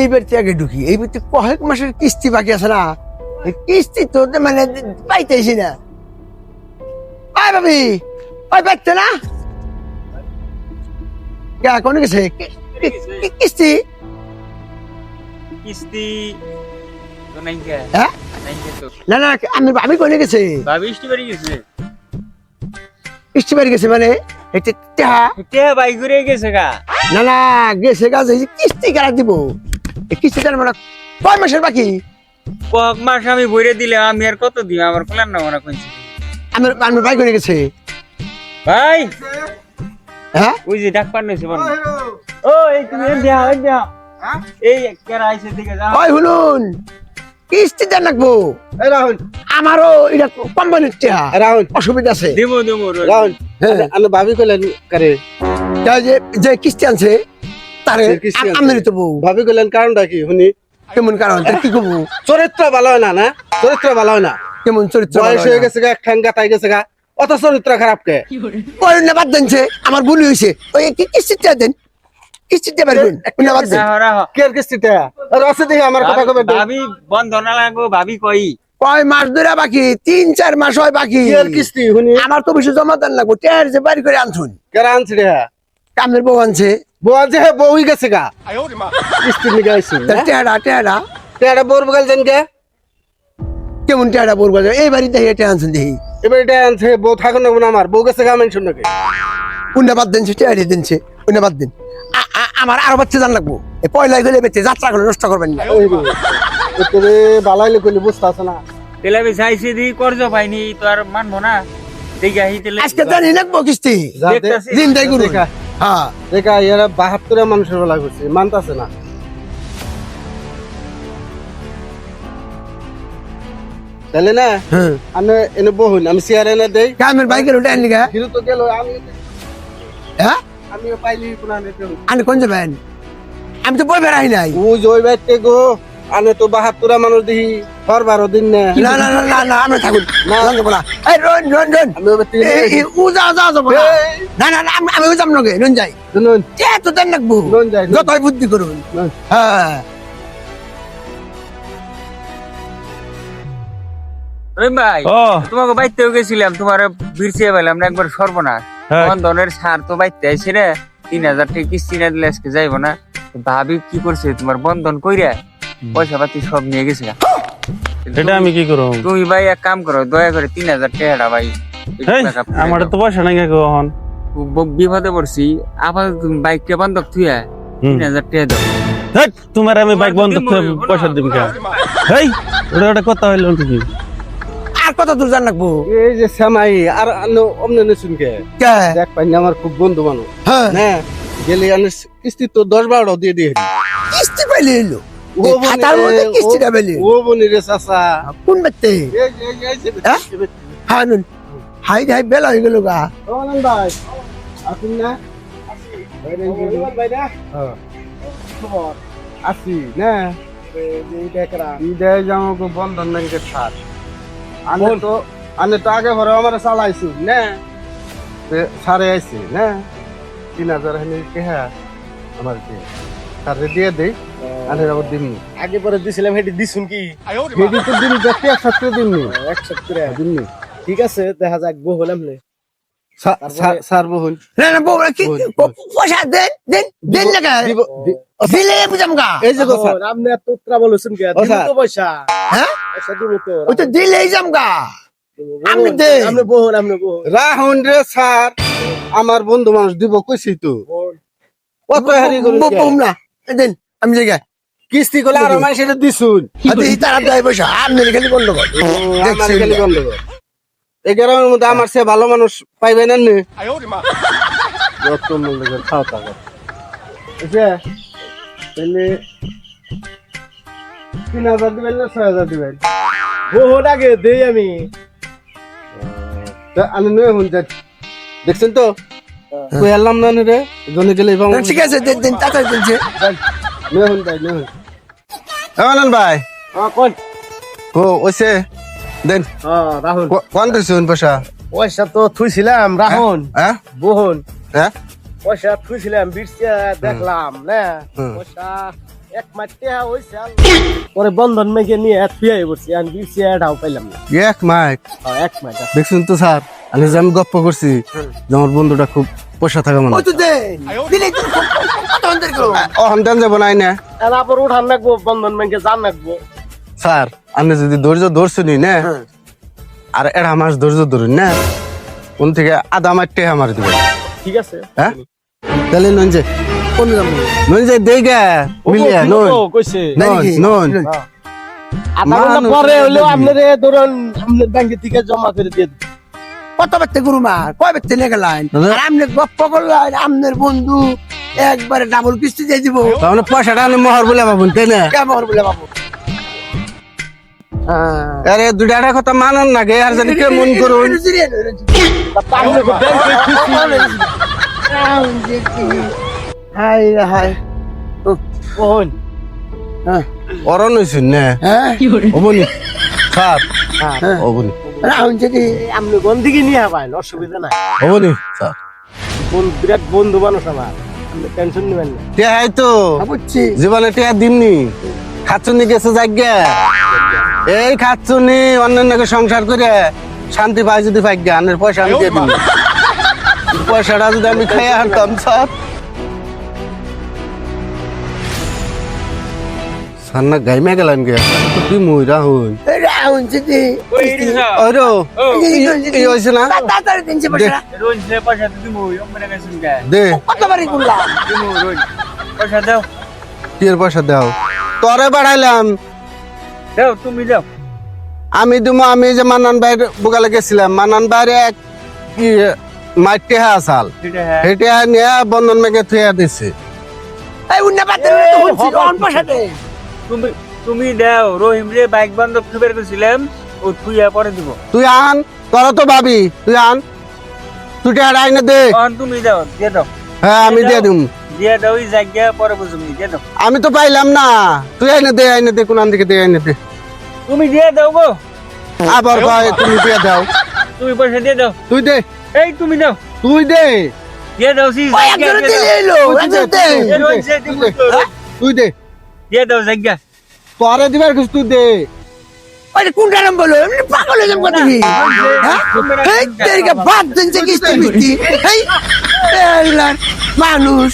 এইবার আগে ঢুকি এইবার কয়েক মাসের কিস্তি বাকি আছে না। কিস্তি তো মানে পাইতেছি না। আয় ভাবি পাচ্ছে না। কোন গেছে? কিস্তি? কিস্তি হ্যাঁ? না না আমি আমি কোনে গেছে? ভাবি ইষ্টি বাড়ি গেছে। বাড়ি গেছে মানে? বাই ঘুরে গেছে গা। না না গেছে গাছে কিস্তি কারা দিব? এই কিস্তি কারা মানে কয় মাসের বাকি? কক মাস আমি ভরে দিলে আমি আর কত দিই আমার প্ল্যান না মনে কইছি আমার আমার ভাই কোনে গেছে? ভাই! হ্যাঁ? ওই যে ডাক পান নইছে বল। ও এই তুমি এই দেয়া দেয়া এই কেরা আইছে দিকে যাও। ওই শুনুন কিস্তি দেন রাখব। এই রাহুল। আমারও এটা কোম্পানির রাহুল। অসুবিধা আছে। দেবো দেবো। রাহুল হ্যাঁ। আমি ভাবি কইলেন করে তা যে যে কিস্তি আনছে তারে তো বউ ভাবি কইলেন কারণটা কি শুনি কেমন কারণ কি করব চরিত্র ভালো হয় না না চরিত্র ভালো হয় না কেমন চরিত্র বয়স হয়ে গেছে গা ঠ্যাং গাতাই গেছে গা অত চরিত্র খারাপ কে ওই না বাদ দেনছে আমার ভুল হয়েছে ওই কি কিস্তিটা দেন কিস্তিটা পারবেন না বাদ দেন রাহো রাহো কে কিস্তিটা আর দেখি আমার কথা কবে ভাবি বন্ধ না লাগো ভাবি কই কয় মাস ধরে বাকি? তিন চার মাস হয় বাকি। কিস্তি শুনি? আমার তো বেশি জমা দেন লাগবো টের যে বাড়ি করে আনছুন। কে আনছি রে? কামের বউ আনছে। বউ আছে হ্যাঁ বউই গেছে গা। কিস্তি নিয়ে আইছি। টেহারা টেহারা এটা বউর বগাল দেন কেমন টেহারা বলব এই বাড়িতে হেঁটে আনছেন দেখি। এবার এটা আনছে বউ থাকুন না আমার। বউ গেছে গা মানুষ নাকি? উন্না বাদ দেনছে টেহারি দিনছে উন্না বাদ দিন। আমার আরও বাচ্চা জান লাগবো। পয়লা গেলে বেঁচে যাত্রা করে নষ্ট করবেন না। তোরে বালাইলে কইলে বুঝতে আছে না। তেলে বেশি আইছে দি করজ পাইনি তো আর মানবো না। দেখি আহি তেলে আজকে জানি লাগবো কিস্তি। তাই দেখা। হ্যাঁ। দেখা এরা বাহাত্তরে মানুষের বেলা করছে মানতাছে না। তাহলে না হ্যাঁ। আমি এনে বহুন আমি চেয়ার এনে দেই। কামের বাইকের ওটা আনলি গা? হিরো তো গেল আমি হ্যাঁ? আমিও পাইলি আনে তো কোন যাবেন আমি তো বই বেড়াই নাই। ও জয় বাইতে গো। আনে তো বাহাত্তরা মানুষ দেখি হর বারো দিন না। না না না না না আমি থাকুন। না। না যাব এই রন রন রন আমি ও যা যা যাব না না না আমি- যাম নগে রন যাই কে তো দেন লাগবো রন যাই, রন। যতই বুদ্ধি করুন। হ্যাঁ। রহিম ভাই তোমাকে বাইতেও গেছিলাম তোমার বিরছিয়ে পেলাম না একবার সর্বনাশ। হ্যাঁ। বন্ধনের সার তো বাইতে আইছে রে। তিন হাজার টাকা কিস্তি না দিলে আজকে যাইবো না। ভাবি কি করছে তোমার বন্ধন কইরা পয়সা পাতি সব নিয়ে গেছে। এটা আমি কি করব? তুমি ভাই এক কাম করো দয়া করে তিন হাজার টাকাটা ভাই আমার তো পয়সা নাই কখন খুব ব- বিপদে পড়ছি। আপাতত তুমি বাইকটা বন্ধক থুয়া। তিন হাজার টাকা দাও। হেই, তোমার আমি বাইক বন্ধ দিমু, পয়সা না, দিম না, কে? এই ওটা ওটা কথা হইল কি আর কত দূর জান লাগবো? এই যে শ্যামাই আর অমনে নেছুন কে? কে? দেখ পাইনি আমার খুব বন্ধু মানুষ হ্যাঁ। হ্যাঁ গেলে আমি কিস্তি তো দশ বারোটাও দিয়ে দিয়ে কিস্তি পাইলে এলো খাতার মধ্যে কিস্তিটা পেলে ও বনি রে চাচা। কোন হ্যাঁ? যে- হ্যাঁ নুন। হাই হাই বেলা হয়ে গেল গা। ভাই আসুন না। হ্যাঁ। আসি না? বন্ধন ব্যাংকের সার আনে তো আনে তো আগে ভরে আমার চালাইছি না? সারে আইছি না? তিন হাজার হ্যাঁ? আমার কি? সারে দিয়ে দেই। আবার আগে পরে দিছিলাম হেঁটে দিছুন কি? হেডি তো দেখতে একসাথে করে। দিমনি ঠিক আছে দেখা যাক বউ হলাম নে। সার বহুন না না বউ কি? বল, প- পয়সা দেন দেন দেন না গা দিব দি- দিলে বুঝাম গা। এই যে কথা আপনি এত উত্তরা বলেছেন কি? ও, তো পয়সা। হ্যাঁ? পয়সা দিব তো ওই তো দিলেই যাম গা। বউ, আপনি দেন। আপনি বউন আপনি বউ রাহুন রে স্যার আমার বন্ধু মানুষ দিব কইছি তো। হারি না। দেন আমি জায়গা কিস্তি করলে আরও মানুষ এটা দিছুন তারা দেয় পয়সা। খালি কর আমার খালি গন্ডগোল। এই গ্রামের মধ্যে আমার সে ভালো মানুষ পাইবে না খাও? তাহলে তিন হাজার দিবেন না ছয় হাজার দিবেন? বউ আগে দেই আমি। তা আমি নয় হুন দেখছেন তো? কই আল্লাম না রে? জনে গেলে ঠিক আছে দেন দেন তাড়াতাড়ি দিনছে যাই নয় হুন আনন্দ ভাই। কোন? ও ওইসে দেন। হ্যাঁ রাহুল। কোন দিছুন পয়সা পয়সা তো থুইছিলাম রাহুল। হ্যাঁ বহন হ্যাঁ। পয়সা থুইছিলাম বিরসিয়া দেখলাম না পয়সা এক হইছে পরে বন্ধন মেঘে নিয়ে আর বিরসিয়া পাইলাম না। এক মাইক হ্যাঁ, এক দেখছেন তো স্যার আমি যে আমি গপ্প করছি আমার বন্ধুটা খুব পয়সা থাকা ও মানুষ দেন যাব নাই না। তারপর উঠান রাখব বন্ধন ব্যাংকে জান রাখব স্যার আপনি যদি ধৈর্য ধরছেনি না হ্যাঁ। আর এরা মাস ধৈর্য ধরুন না। কোন থেকে আধা মাঠ টেহা মারি দেবে। ঠিক আছে। হ্যাঁ? তাহলে নন যে। নন যে দেই গে। মিলিয়া নন নাই নন আধা ঘণ্টা পরে হলেও বুঝি। ধরুন আপনার ব্যাংকে থেকে জমা করে দিয়ে। কত বাচ্চা গুরু মা? কয় বাচ্চা লেগে লাইন। আর আমনে গপ্প করলেন আমনের বন্ধু একবারে ডাবল কিস্তি দিয়ে দিব। তাহলে পয়সাটা আমি মহর বলে ভাবুন তাই না? কেমন বলে বাবু হ্যাঁ। আরে দুটাটা কথা মানন না গে আর জানি কে মন করুন। হাই রে হাই কোন হ্যাঁ। অরণ হইছুন না? হ্যাঁ। হবনি স্যার হ্যাঁ। হবনি যদি আপনি কোন দিকে নিয়ে পাইন অসুবিধা নাই। হবনি স্যার। কোন বিরাট বন্ধু মানুষ আমার টেনশন নেবেন না। টেহাই তো। বুঝছি। জীবনে টেহা দিমনি খাচ্ছুনি গেছে এই খাচ্ছুনি অন্যান্যকে সংসার করে শান্তি পাই যদি পাই জ্ঞানের পয়সা আমি দিয়ে দিন পয়সাটা যদি আমি খাইয়া হারতাম স্যার। স্যার না গাইমে গেলেন গে। তুই মুই রাহুল রাহুল যদি ওরো এই হয়েছে না? তাড়াতাড়ি দিনছে পয়সা রোজ পয়সা তো দিমু গেছেন কে দে। কতবারই করলাম দিমু রোজ। পয়সা দাও। কি এর পয়সা দাও? তরে বাড়াইলাম। দাও তুমি দাও। আমি দুমো আমি যে মান্নান ভাইয়ের বুকালে গেছিলাম মান্নান ভাইয়ের এক কি মাইটে আসাল। সেটা হ্যাঁ হেঁটে নিয়ে বন্ধন মেঘে থুয়া দিছে। এই উন্না পাতে তো হচ্ছে অন পয়সাতে। তুমি তুমি দাও রহিম রে বাইক বান্ধব খুবের করছিলাম ও থুইয়া পরে দিব। তুই আন তোর তো ভাবি তুই আন। তুই টেহার আইনে দে। তখন তুমি দাও দিয়ে দাও। হ্যাঁ আমি দিয়ে দিম। দিয়ে দাও ওই জায়গা পরে বুঝুমি দিয়ে দাও। আমি তো পাইলাম না। তুই আইনে দে আইনে দে কোন দিকে দে আইনে দে। তুমি দিয়ে দাও গো। আবার কয় তুমি দিয়ে দাও। তুমি পয়সা দিয়ে দাও। তুই দে। এই তুমি দাও। তুই দে। দিয়ে দাও সি এলো দে। তুই দে। দিয়ে দাও জায়গা তোরে দিবার কিছু তুই দে ওই কোন নাম বলো এমনি পাগল হয়ে যাব তুমি হ্যাঁ এই তেরিকে বাদ দিনছে কিস্তি মিস্তি এই এই মানুষ